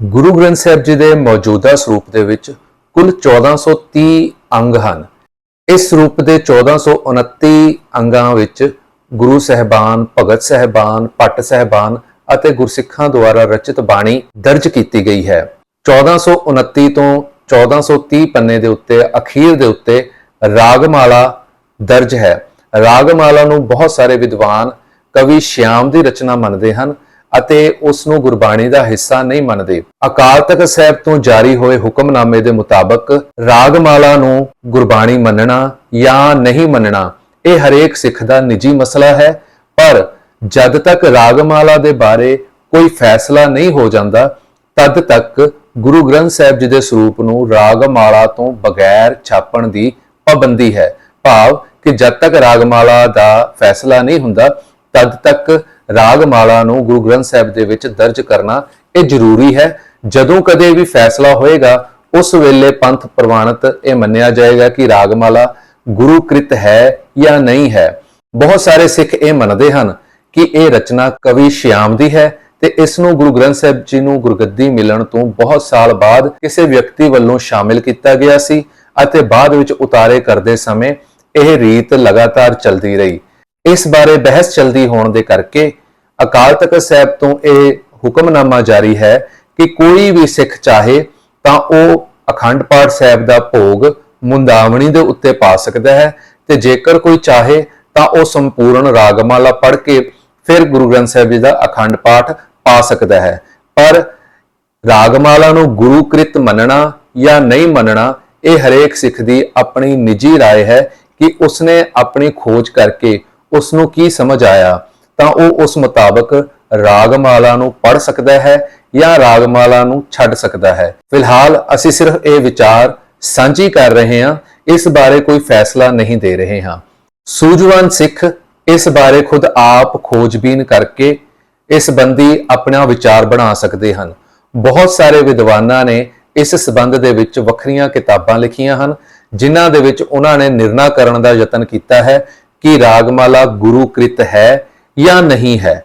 ਗੁਰੂ ਗ੍ਰੰਥ ਸਾਹਿਬ ਜੀ ਦੇ ਮੌਜੂਦਾ ਸਰੂਪ ਦੇ ਵਿੱਚ ਕੁੱਲ 1430 ਅੰਗ ਹਨ। ਇਸ ਸਰੂਪ ਦੇ 1429 ਅੰਗਾਂ ਵਿੱਚ ਗੁਰੂ ਸਹਿਬਾਨ, ਭਗਤ ਸਹਿਬਾਨ ਪੱਟ ਸਹਿਬਾਨ ਅਤੇ ਗੁਰਸਿੱਖਾਂ ਦੁਆਰਾ ਰਚਿਤ ਬਾਣੀ ਦਰਜ ਕੀਤੀ ਗਈ ਹੈ। 1429 ਤੋਂ 1430 ਪੰਨੇ ਦੇ ਉੱਤੇ, ਅਖੀਰ ਦੇ ਉੱਤੇ ਰਾਗਮਾਲਾ ਦਰਜ ਹੈ। ਰਾਗਮਾਲਾ ਨੂੰ ਬਹੁਤ ਸਾਰੇ ਵਿਦਵਾਨ ਕਵੀ ਸ਼ਿਆਮ ਦੀ ਰਚਨਾ ਮੰਨਦੇ ਹਨ ਅਤੇ ਉਸ ਨੂੰ ਗੁਰਬਾਣੀ ਦਾ ਹਿੱਸਾ ਨਹੀਂ ਮੰਨਦੇ। ਅਕਾਲ ਤਖਤ ਸਾਹਿਬ ਤੋਂ ਜਾਰੀ ਹੋਏ ਹੁਕਮਨਾਮੇ ਦੇ ਮੁਤਾਬਕ ਰਾਗਮਾਲਾ ਨੂੰ ਗੁਰਬਾਣੀ ਮੰਨਣਾ ਜਾਂ ਨਹੀਂ ਮੰਨਣਾ, ਇਹ ਹਰੇਕ ਸਿੱਖ ਦਾ ਨਿੱਜੀ ਮਸਲਾ ਹੈ, ਪਰ ਜਦ ਤੱਕ ਰਾਗਮਾਲਾ ਦੇ ਬਾਰੇ ਕੋਈ ਫੈਸਲਾ ਨਹੀਂ ਹੋ ਜਾਂਦਾ, ਤਦ ਤੱਕ ਗੁਰੂ ਗ੍ਰੰਥ ਸਾਹਿਬ ਜੀ ਦੇ ਸਰੂਪ ਨੂੰ ਰਾਗਮਾਲਾ ਤੋਂ ਬਗੈਰ ਛਾਪਣ ਦੀ ਪਾਬੰਦੀ ਹੈ। ਭਾਵ ਕਿ ਜਦ ਤੱਕ ਰਾਗਮਾਲਾ ਦਾ ਫੈਸਲਾ ਨਹੀਂ ਹੁੰਦਾ ਤਦ ਤੱਕ ਰਾਗਮਾਲਾ ਨੂੰ ਗੁਰੂ ਗ੍ਰੰਥ ਸਾਹਿਬ ਦੇ ਵਿੱਚ ਦਰਜ ਕਰਨਾ ਇਹ ਜ਼ਰੂਰੀ ਹੈ। ਜਦੋਂ ਕਦੇ ਵੀ ਫੈਸਲਾ ਹੋਏਗਾ, ਉਸ ਵੇਲੇ ਪੰਥ ਪ੍ਰਵਾਨਿਤ ਇਹ ਮੰਨਿਆ ਜਾਏਗਾ ਕਿ ਰਾਗਮਾਲਾ ਗੁਰੂ ਕ੍ਰਿਤ ਹੈ ਜਾਂ ਨਹੀਂ ਹੈ। ਬਹੁਤ ਸਾਰੇ ਸਿੱਖ ਇਹ ਮੰਨਦੇ ਹਨ ਕਿ ਇਹ ਰਚਨਾ ਕਵੀ ਸ਼ਿਆਮ ਦੀ ਹੈ ਤੇ ਇਸ ਨੂੰ ਗੁਰੂ ਗ੍ਰੰਥ ਸਾਹਿਬ ਜੀ ਨੂੰ ਗੁਰਗੱਦੀ ਮਿਲਣ ਤੋਂ ਬਹੁਤ ਸਾਲ ਬਾਅਦ ਕਿਸੇ ਵਿਅਕਤੀ ਵੱਲੋਂ ਸ਼ਾਮਿਲ ਕੀਤਾ ਗਿਆ ਸੀ ਅਤੇ ਬਾਅਦ ਵਿੱਚ ਉਤਾਰੇ ਕਰਦੇ ਸਮੇਂ ਇਹ ਰੀਤ ਲਗਾਤਾਰ ਚੱਲਦੀ ਰਹੀ। ਇਸ ਬਾਰੇ ਬਹਿਸ ਚੱਲਦੀ ਹੋਣ ਦੇ ਕਰਕੇ ਅਕਾਲ ਤਖਤ ਸਾਹਿਬ ਤੋਂ ਇਹ ਹੁਕਮਨਾਮਾ ਜਾਰੀ ਹੈ ਕਿ ਕੋਈ ਵੀ ਸਿੱਖ ਚਾਹੇ ਤਾਂ ਉਹ ਅਖੰਡ ਪਾਠ ਸਾਹਿਬ ਦਾ ਭੋਗ ਮੁੰਦਾਵਣੀ ਦੇ ਉੱਤੇ ਪਾ ਸਕਦਾ ਹੈ ਤੇ ਜੇਕਰ ਕੋਈ ਚਾਹੇ ਤਾਂ ਉਹ ਸੰਪੂਰਨ ਰਾਗਮਾਲਾ ਪੜ੍ਹ ਕੇ ਫਿਰ ਗੁਰੂ ਗ੍ਰੰਥ ਸਾਹਿਬ ਜੀ ਦਾ ਅਖੰਡ ਪਾਠ ਪਾ ਸਕਦਾ ਹੈ ਪਰ ਰਾਗਮਾਲਾ ਨੂੰ ਗੁਰੂ ਕ੍ਰਿਤ ਮੰਨਣਾ ਜਾਂ ਨਹੀਂ ਮੰਨਣਾ ਇਹ ਹਰੇਕ ਸਿੱਖ ਦੀ ਆਪਣੀ ਨਿੱਜੀ رائے ਹੈ ਕਿ ਉਸਨੇ ਆਪਣੀ ਖੋਜ ਕਰਕੇ ਉਸ ਨੂੰ ਕੀ ਸਮਝ ਆਇਆ, ਤਾਂ ਉਹ ਉਸ ਮੁਤਾਬਕ ਰਾਗਮਾਲਾ ਨੂੰ ਪੜ੍ਹ ਸਕਦਾ ਹੈ ਜਾਂ ਰਾਗਮਾਲਾ ਨੂੰ ਛੱਡ ਸਕਦਾ ਹੈ। ਫਿਲਹਾਲ ਅਸੀਂ ਸਿਰਫ ਇਹ ਵਿਚਾਰ ਸਾਂਝੀ ਕਰ ਰਹੇ ਹਾਂ, ਇਸ ਬਾਰੇ ਕੋਈ ਫੈਸਲਾ ਨਹੀਂ ਦੇ ਰਹੇ ਹਾਂ। ਸੂਝਵਾਨ ਸਿੱਖ ਇਸ ਬਾਰੇ ਖੁਦ ਆਪ ਖੋਜਬੀਨ ਕਰਕੇ ਇਸ ਬੰਦੀ ਆਪਣਾ ਵਿਚਾਰ ਬਣਾ ਸਕਦੇ ਹਨ। ਬਹੁਤ ਸਾਰੇ ਵਿਦਵਾਨਾਂ ਨੇ ਇਸ ਸਬੰਧ ਦੇ ਵਿੱਚ ਵੱਖਰੀਆਂ ਕਿਤਾਬਾਂ ਲਿਖੀਆਂ ਹਨ, ਜਿਨ੍ਹਾਂ ਦੇ ਵਿੱਚ ਉਹਨਾਂ ਨੇ ਨਿਰਣਾ ਕਰਨ ਦਾ ਯਤਨ ਕੀਤਾ ਹੈ ਕਿ ਰਾਗਮਾਲਾ ਗੁਰੂ ਕ੍ਰਿਤ ਹੈ ਜਾਂ ਨਹੀਂ ਹੈ।